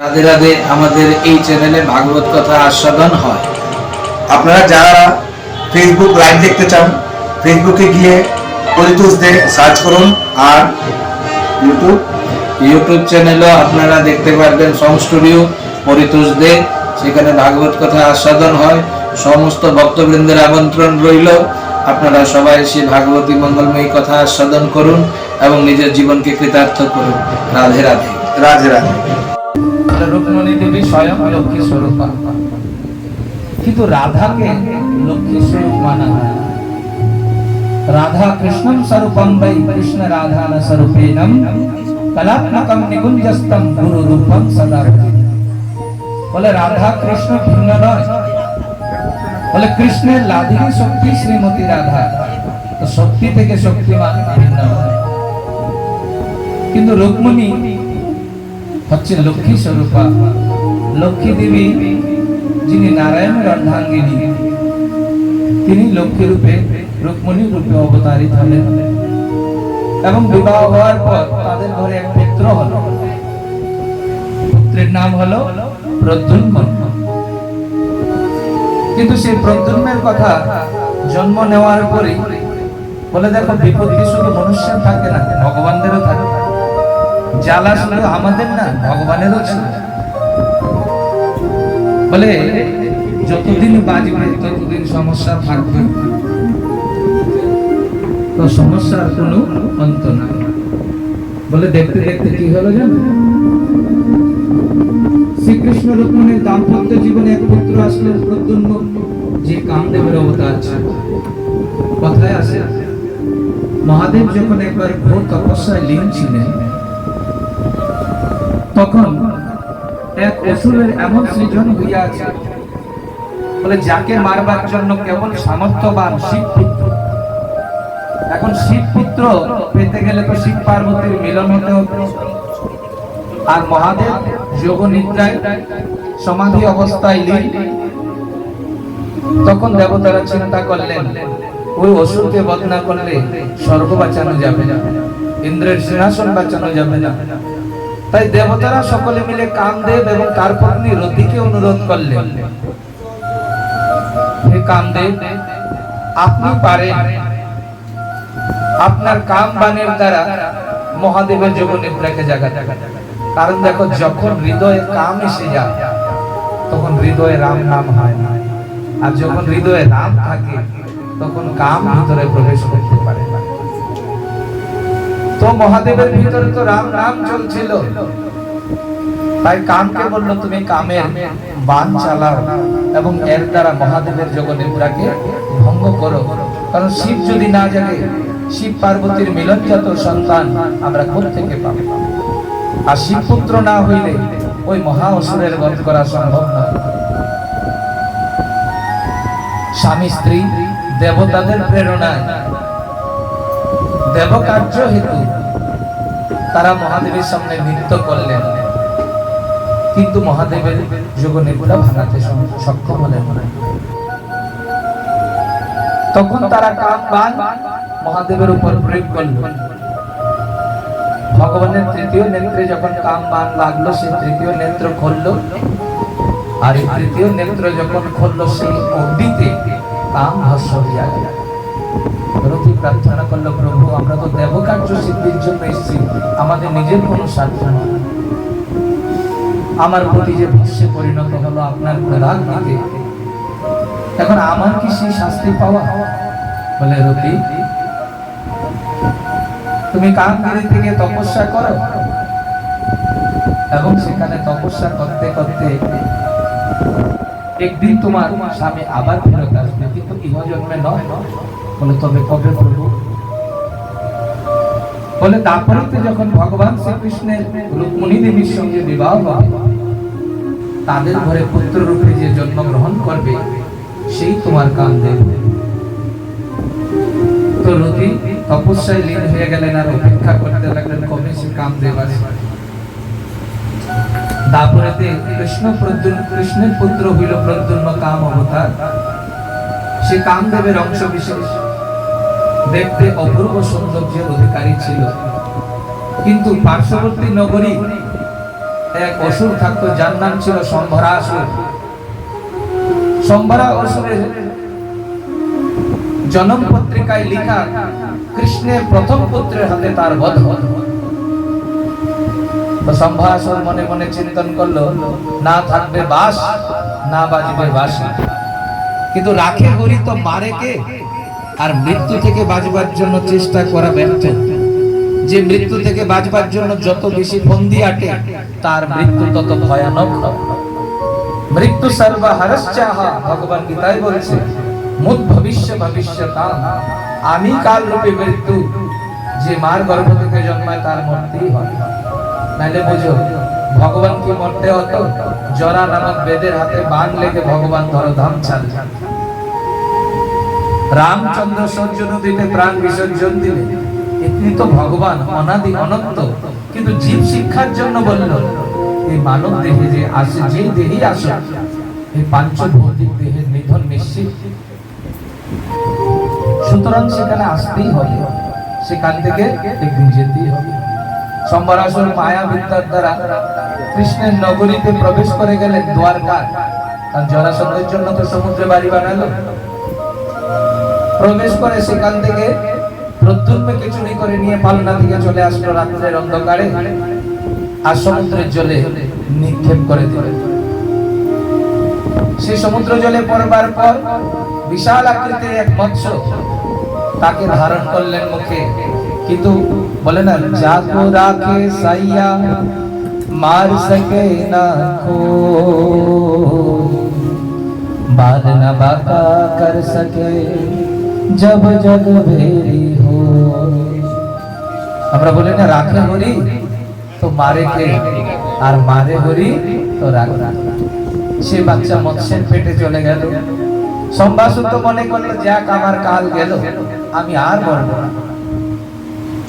রাধে রাধে, আমাদের এই চ্যানেলে ভাগবত কথা আস্বাদন হয়। আপনারা যারা ফেসবুক লাইভ দেখতে চান ফেসবুকে গিয়ে সার্চ করুন আর ইউটিউব ইউটিউব চ্যানেলও আপনারা দেখতে পারবেন সং স্টুডিও পরিতোষ দে সেখানে ভাগবত কথা আস্বাদন হয়। সমস্ত ভক্তবৃন্দের আমন্ত্রণ রইল। আপনারা সবাই এসে ভাগবতী মঙ্গলময়ী কথা আস্বাদন করুন এবং নিজের জীবনকে কৃতার্থ করুন। রাধে রাধে। রাধে রাধে। রুক্মণী দেবী স্বয়ং লক্ষ্মী স্বরূপ। কিন্তু রাধাকে লক্ষ্মী স্বরূপ মানা হয় রাধা কৃষ্ণম স্বরূপম বৈ কৃষ্ণ রাধা ন স্বরূপেণম কলাত্মকম নিকুঞ্জস্তম গুরু রূপম সদা বলে রাধা কৃষ্ণ ভিন্ন নয়। বলে কৃষ্ণের লাধিনী শক্তি, শ্রীমতী রাধা? শক্তি থেকে শক্তিমান ভিন্ন কিন্তু রুক্মণী হচ্ছে লক্ষ্মী স্বরূপা। লক্ষ্মী দেবী, যিনি নারায়ণের অর্ধাঙ্গিনী তিনি লক্ষ্মী রূপে, রুক্মণী রূপে অবতারিত হলেন। এবং বিবাহ হওয়ার পর তাদের ঘরে এক পুত্র হলো। পুত্রের নাম হলো প্রদ্যুম্ন কিন্তু সেই প্রদ্যুম্নের কথা জন্ম নেওয়ার পরে বলে দেখো, বিপত্তি শুধু মনুষ্যের থাকে না, ভগবানদেরও থাকে। জ্বালা শুধু আমাদের না, ভগবানেরও ছিল। বলে যতদিন বাজবে ততদিন সমস্যা থাকবে। তো সমস্যার কোনো অন্ত নাই। বলে দেখতে দেখতে কি হলো জানো? শ্রীকৃষ্ণ রুক্মণীর দাম্পত্য জীবনে এক পুত্র আসলেন প্রদ্যুম্ন যে কামদেবের অবতার ছিল। কথায় আসে, মহাদেব যখন একবার ঘোর তপস্যায় লীন ছিলেন, তখন এক অসুরের এমন সৃজন হইয়াছে বলে যাকে মারবার জন্য কেবল সামর্থ্যবান শিব পুত্র। এখন শিব পুত্র পেতে গেলে তো শিব পার্বতীর মিলন হতে হবে। আর মহাদেব যোগ সমাধি অবস্থায় লীন, তখন দেবতারা চিন্তা করলেন, ওই অসুরকে বদনা করলে স্বর্গ বাঁচানো যাবে না, ইন্দ্রের সিংহাসন বাঁচানো যাবে না। তাই দেবতারা সকলে মিলে কামদেব এবং তার পত্নী রতিকে অনুরোধ করলেন, হে কামদেব, আপনি পারেন। আপনার কাম বাণের দ্বারা মহাদেবের যোগ নিদ্রাকে জাগাতে। কারণ দেখো, যখন হৃদয়ে কাম এসে যায়, তখন হৃদয়ে রাম নাম হয় না। আর যখন হৃদয়ে রাম থাকে, তখন কাম ভিতরে প্রবেশ করতে পারে না। তো মহাদেবের ভিতরে তো রাম নাম চলছিল। তাই কামকে বলল, তুমি কামের বান চালাও এবং এর দ্বারা মহাদেবের যোগ নিদ্রাকে ভঙ্গ করো। কারণ শিব যদি না জাগে শিব পার্বতীর মিলন মিলনজাত সন্তান আমরা থেকে পাবো? আর শিবপুত্র না হইলে ওই মহা অসুরের বধ করা সম্ভব নয়। স্বামী, স্ত্রী, দেবতাদের প্রেরণায় দেবকার্য হেতু তারা মহাদেবের সামনে নৃত্য করলেন। কিন্তু মহাদেবের যোগ নেগুলা ভাঙাতে সক্ষম হলেন তখন তারা কাম বান মহাদেবের উপর প্রয়োগ করল। ভগবানের তৃতীয় নেত্রে যখন কাম বান লাগল, সে তৃতীয় নেত্র খুললো। আর এই তৃতীয় নেত্র যখন খুললো, সেই অগ্নিতে কাম ভস্ম হইয়া গেল। রতি প্রার্থনা করল, প্রভু, আমরা তো দেবকার্য সিদ্ধির জন্য এসেছি। আমাদের নিজের কোনো স্বার্থ আমার প্রতি যে ভস্যে পরিণত হলো, আপনার প্রদান এখন আমার কি সেই শাস্তি পাওয়া? বলে রতি তুমি কামগিরি থেকে তপস্যা করো। এবং সেখানে তপস্যা করতে করতে একদিন তোমার স্বামী আবার ফেরত আসবে। কিন্তু ইহজন্মে নয়। বলে, তবে কবে প্রভু? বলে তারপরে যখন ভগবান শ্রীকৃষ্ণের রুক্মণী দেবীর সঙ্গে বিবাহ হবে, তাদের ঘরে পুত্র রূপে যে জন্মগ্রহণ করবে, সেই তোমার কাম দেবে। তো রতি তপস্যায় লীন হয়ে গেলেন আর অপেক্ষা করতে লাগলেন কবে সে কাম দেবার তারপরে কৃষ্ণ প্রদ্যুন, কৃষ্ণের পুত্র হইল প্রদ্যুন্ন কাম অবতার। সে কামদেবের অংশ বিশেষ। দেখতে অপূর্ব সৌন্দর্যের অধিকারী ছিল। কিন্তু পার্শ্ববর্তী নগরী এক অসুর থাকতো, যার নাম ছিল সম্ভরা অসুর সম্ভরা অসুরের জনম পত্রিকায় লেখা কৃষ্ণের প্রথম পুত্রের হাতে তার বধ সম্ভাষণ মনে মনে চিন্তন করল, না থাকবে বাস, না বাজবে বাসি কিন্তু রাখে হরি তো মারে কে? আর মৃত্যু থেকে বাঁচবার জন্য চেষ্টা করা ব্যর্থ। যে মৃত্যু থেকে বাঁচবার জন্য যত বেশি ফন্দি আটে, তার মৃত্যু তত ভয়ানক। মৃত্যু সর্বা হরশ্চাহা ভগবান গীতায় বলছে। মুদ ভবিষ্য ভবিষ্যতা আমি কাল রূপে মৃত্যু। যে মার গর্ভ থেকে জন্মায় তার মরতেই হয়। নাহলে বুঝো, ভগবান কি মরতে হতো? জরা নামক বেদের হাতে বান লেগে ভগবান ধরধাম ছাড়ে রামচন্দ্র সূর্য নদীতে প্রাণ বিসর্জন দিলে। এমনি তো ভগবান অনাদি অনন্ত। কিন্তু জীব শিক্ষার জন্য বলল এই মানব দেহে যে আসে, যে দেহেই আসে এই পাঞ্চভৌতিক দেহের নিধন নিশ্চিত। সুতরাং সেখানে আসতেই হবে। সেখান থেকে একদিন যেতেই হবে। সম্বরাসুর মায়া বিদ্যার দ্বারা কৃষ্ণের নগরীতে প্রবেশ করে গেলেন দ্বারকা কারণ জরাসন্ধের জন্য তো সমুদ্রে বাড়ি বানালো। প্রবেশ করে সেখান থেকে প্রদ্যুম্নকে চুরি করে নিয়ে পালনা থেকে চলে আসলো রাত্রের অন্ধকারে আর সমুদ্রের জলে নিক্ষেপ করে দিল সেই সমুদ্র জলে পড়বার পর বিশাল আকৃতির এক মৎস্য। তাকে ধারণ করলেন মুখে। কিন্তু বলে না জাগো রাখে সাইয়া, মার সকে না কো বাদ না বাকা কর সকে, জব জগ ভেরি হো। আমরা বলি না, রাখে হরি, তো মারে কে? আর মারে হরি, তো রাখ। সে বাচ্চা মৎস্যের পেটে চলে গেল। সম্ভাষণ তো মনে করল, যাক, আমার কাল গেল, আমি আর মরবো না।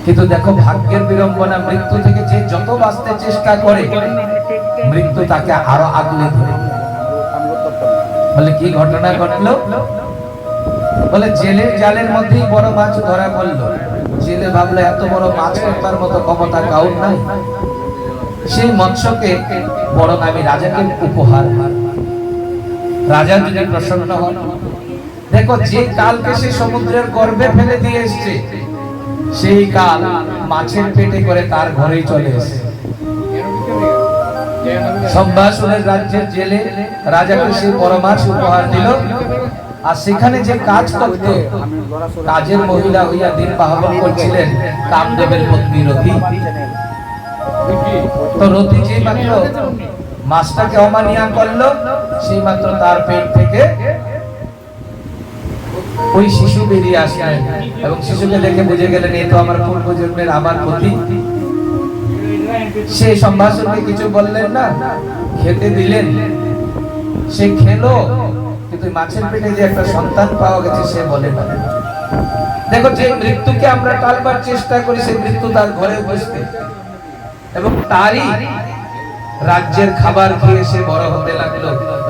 কিন্তু দেখো, ভাগ্যের বিড়ম্বনা মৃত্যু থেকে যে যত বাঁচতে চেষ্টা করে, মৃত্যু তাকে আরও আগলে ধরে। বলে, কি ঘটনা ঘটলো? বলে জেলের জালের মধ্যেই বড় মাছ ধরা পড়ল। জেলে ভাবলো, এত বড় মাছ ধরবার মতো ক্ষমতা কাউর নাই। সেই মৎস্যকে বড় আমি রাজাকে উপহার রাজা যদি প্রসন্ন হন দেখো, যে কালকে সে সমুদ্রের গর্ভে ফেলে দিয়ে এসছে, সেই কাল মাছের পেটে করে তার ঘরেই চলে এসেছে সম্ভাষণের রাজ্যের জেলে রাজাকে বড় মাছ উপহার দিল। আর সেখানে যে কাজ করত, কাজের মহিলা হইয়া দিন পাহন করছিলেন কামদেবের পত্নী রতি। তো রতি যে মাত্র মাছটাকে অমানিয়া করল সেই মাত্র তার পেট থেকে ওই শিশু বেরিয়ে আসলেন এবং শিশুকে দেখে বুঝে গেলেন, এ তো আমার পূর্ব জন্মের আমার পতি সে সম্ভাষণকে কিছু বললেন না, খেতে দিলেন। সে খেলো, কিন্তু মাছের পেটে যে একটা সন্তান পাওয়া গেছে, সে বলে না। দেখো, যে মৃত্যুকে আমরা টালবার চেষ্টা করি সেই মৃত্যু তার ঘরে বসতে এবং তারই রাজ্যের খাবার খেয়ে সে বড় হতে লাগল।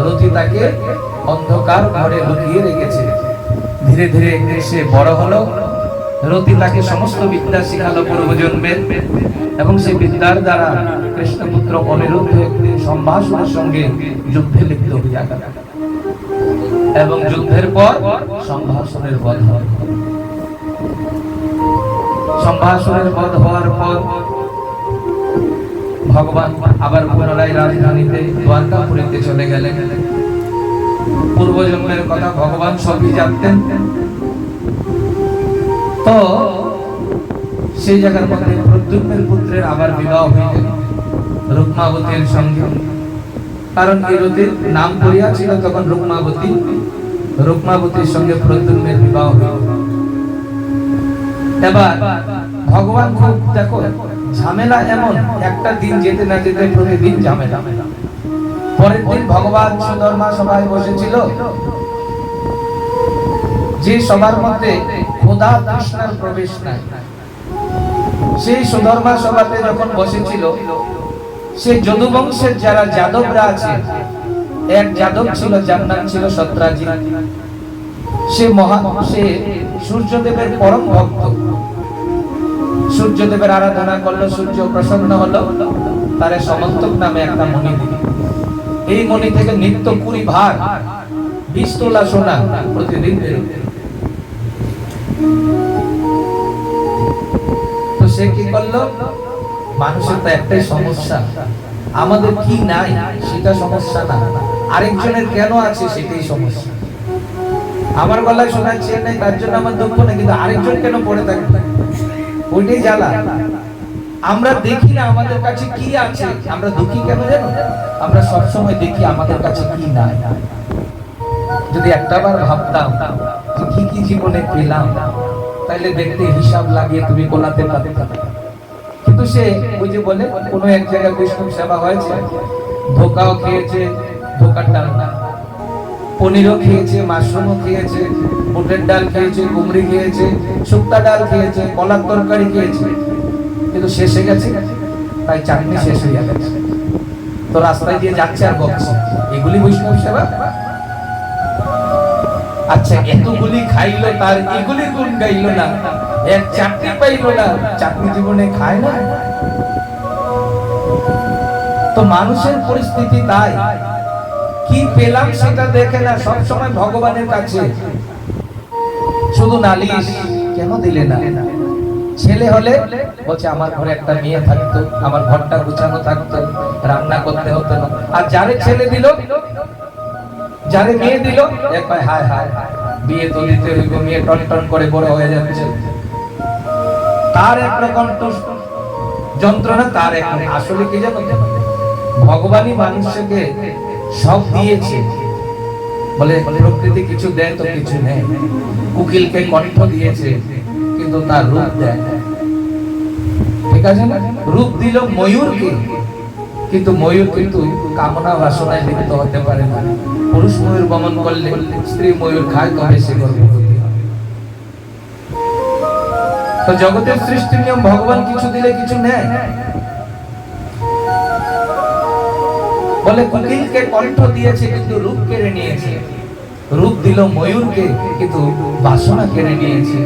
রতি তাকে অন্ধকার ঘরে লুকিয়ে রেখেছে। ধীরে ধীরে সে বড় হলো। রতি তাকে সমস্ত বিদ্যা শিখালো পূর্বজন্মে এবং সেই বিদ্যার দ্বারা কৃষ্ণপুত্র অনিরুদ্ধ সম্ভাষণের সঙ্গে যুদ্ধে লিপ্ত হইয়া গেল। এবং যুদ্ধের পর সম্ভাষণের বধ সম্ভাষণের বধ হওয়ার পর ভগবান আবার পুনরায় রাজধানীতে দ্বারকাপুরীতে চলে গেলেন। পূর্বজন্মের কথা ভগবান সবই জানতেন। তো সেই জায়গার মধ্যে প্রদ্যুম্নের পুত্রের আবার বিবাহ হয়ে গেল রুকমাবতীর সঙ্গে। কারণ বিরোধীর নাম করিয়া ছিল তখন রুকমাবতী, রুকমাবতীর সঙ্গে প্রদ্যুম্নের বিবাহ গেল। এবার ভগবান খুব দেখো ঝামেলা এমন, একটা দিন যেতে না যেতে প্রতিদিন ঝামেলা। পরের দিন ভগবান সুধর্মা সভায় বসেছিল। যে সবার মধ্যে খোদা কৃষ্ণের প্রবেশ নাই। সেই সুধর্মা সভাতে যখন বসেছিল, সে যদুবংশের যারা যাদবরা আছে, এক যাদব ছিল, যার নাম ছিল সত্রাজি। সে মহা, সে সূর্যদেবের পরম ভক্ত। সূর্যদেবের আরাধনা করল, সূর্য প্রসন্ন হলো, তারে সমন্তক নামে একটা মণি দিল। এই মণি থেকে নিত্য কুড়ি ভাগ বিশ তোলা সোনা প্রতিদিন তো সে কি করল? মানুষের তো একটাই সমস্যা, আমাদের কি নাই সেটা সমস্যা না, আরেকজনের কেন আছে সেটাই সমস্যা। আমার গলায় সোনার চেয়ে নেই, তার জন্য আমার দুঃখ নেই, কিন্তু আরেকজন কেন পড়ে থাকে? ওইটাই জ্বালা। আমরা দেখি না আমাদের কাছে কি আছে। আমরা দুঃখী কেন জানো? আমরা সবসময় দেখি আমাদের কাছে কি নাই। যদি একটাবার ভাবতাম কি কি জীবনে পেলাম, তাইলে দেখতে হিসাব লাগিয়ে তুমি গোলাতে পারতাম কিন্তু সে ওই যে বলে, কোনো এক জায়গায় বৈষ্ণব সেবা হয়েছে, ধোকাও খেয়েছে, ধোকার ডাল না পনিরও খেয়েছে, মাশরুমও খেয়েছে বুটের ডাল খেয়েছে, কুমড়ি খেয়েছে, শুক্তা ডাল খেয়েছে, কলার তরকারি খেয়েছে। কিন্তু শেষে গেছে, তাই চাটনি শেষ হয়ে গেছে। তো রাস্তায় দিয়ে যাচ্ছে আর বকছে। এগুলি বৈষ্ণব সেবা? আচ্ছা এতগুলি খাইলো তার, এগুলি গুণ গাইলো না। এক চাকরি পাইলো না চাকরি জীবনে খায় না। তো মানুষের পরিস্থিতি তাই। কি পেলাম সেটা দেখে না সব সময় ভগবানের কাছে। শুধু নালিশ, কেন দিলে না? ছেলে হলে, বলছে, আমার ঘরে একটা মেয়ে থাকতো, আমার ঘরটা গুছানো থাকতো, রান্না করতে হতো না। আর যারে ছেলে দিল, যারে মেয়ে দিল, এক ভাই হায় হায়, বিয়ে তো দিতে হইব, মেয়ে টন টন করে বড় হয়ে যাচ্ছে। তার একরকম তো যন্ত্রণা, তার একরকম আসলে কি জানো? ভগবানই মানুষকে সব দিয়েছে। বলে প্রকৃতি কিছু দেয় তো কিছু নেই উকিলকে কণ্ঠ দিয়েছে, কিন্তু তার রূপ দেয়। ঠিক আছে না? রূপ দিল ময়ূরকে। কিন্তু ময়ূর কিন্তু কামনা বাসনায় লিপ্ত হতে পারে না। পুরুষ ময়ূর গমন করলে স্ত্রী ময়ূর খায়, তবে সে গর্ভবতী তো জগতের সৃষ্টি নিয়ম ভগবান কিছু দিলে কিছু নেয়। বলে কুকিলকে কণ্ঠ দিয়েছে, কিন্তু রূপ কেড়ে নিয়েছে। রূপ দিল ময়ূরকে, কিন্তু বাসনা কেড়ে নিয়েছে।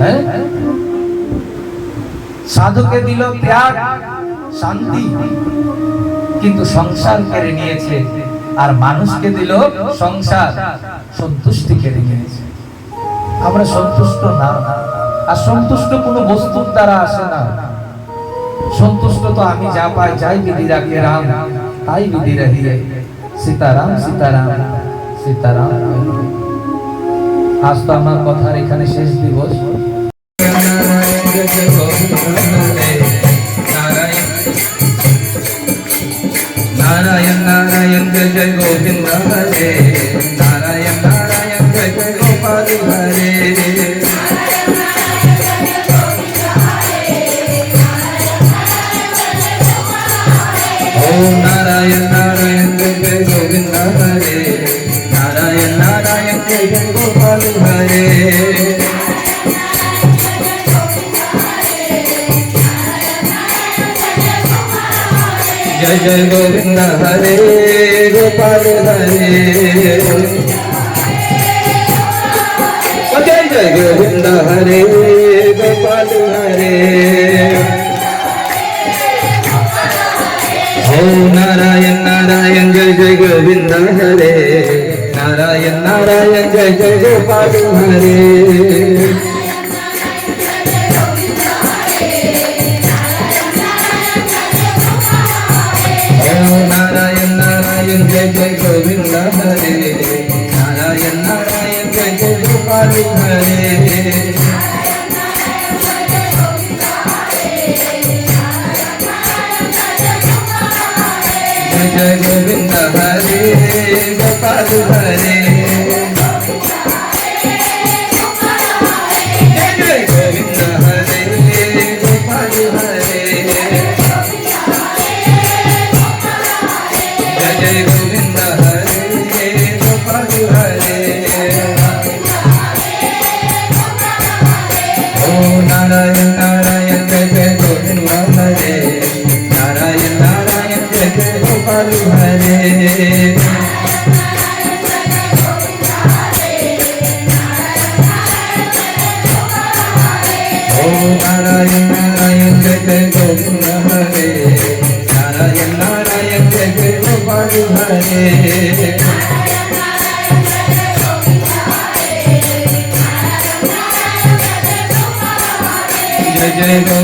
হ্যাঁ? সাধুকে দিল ত্যাগ, শান্তি, কিন্তু সংসার কেড়ে নিয়েছে। আর মানুষকে দিল সংসার, সন্তুষ্টি কেড়ে নিয়েছে। আমরা সন্তুষ্ট না। আর সন্তুষ্ট কোনো বস্তুর দ্বারা আসে না। সন্তুষ্ট তো আমি যা পাই, যাই বিধি রাখে রাম। তাই বিধি রাখিয়ে সীতারাম সীতারাম সীতারাম আজ তো আমার কথার এখানে শেষ দিবস নারায়ণ নারায়ণ জয় জয় গোবিন্দ হরে নারায়ণ নারায়ণ জয় জয় গোপাল হরে ओम नारायण నారాయణ నారాయణ జయ గోవింద హరే నారాయణ నారాయణ జయ గోపాల్ హరే జయ జయ గోవింద హరే గోపాల్ హరే జయ గోవింద హరే नारायण नारायण जय जय गोविंद हरे नारायण नारायण जय जय गोपाल हरे ओम नारायण नारायण जय जय गोविंद हरे नारायण नारायण जय जय गोपाल हरे जय जय गोविंद हरे गोपाल हरे जय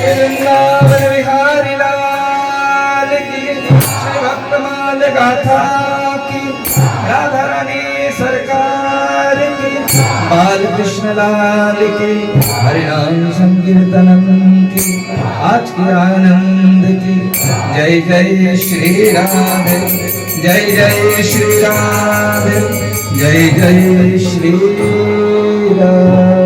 वृंदावन विहारी लाल की श्री भक्तमाल गाथा की राधा रानी सरकार की बाल कृष्ण लाल की, हरिनाम संकीर्तनम की, आज के आनंद की। जय जय श्री राधे जय जय श्री राधे जय जय श्री राधे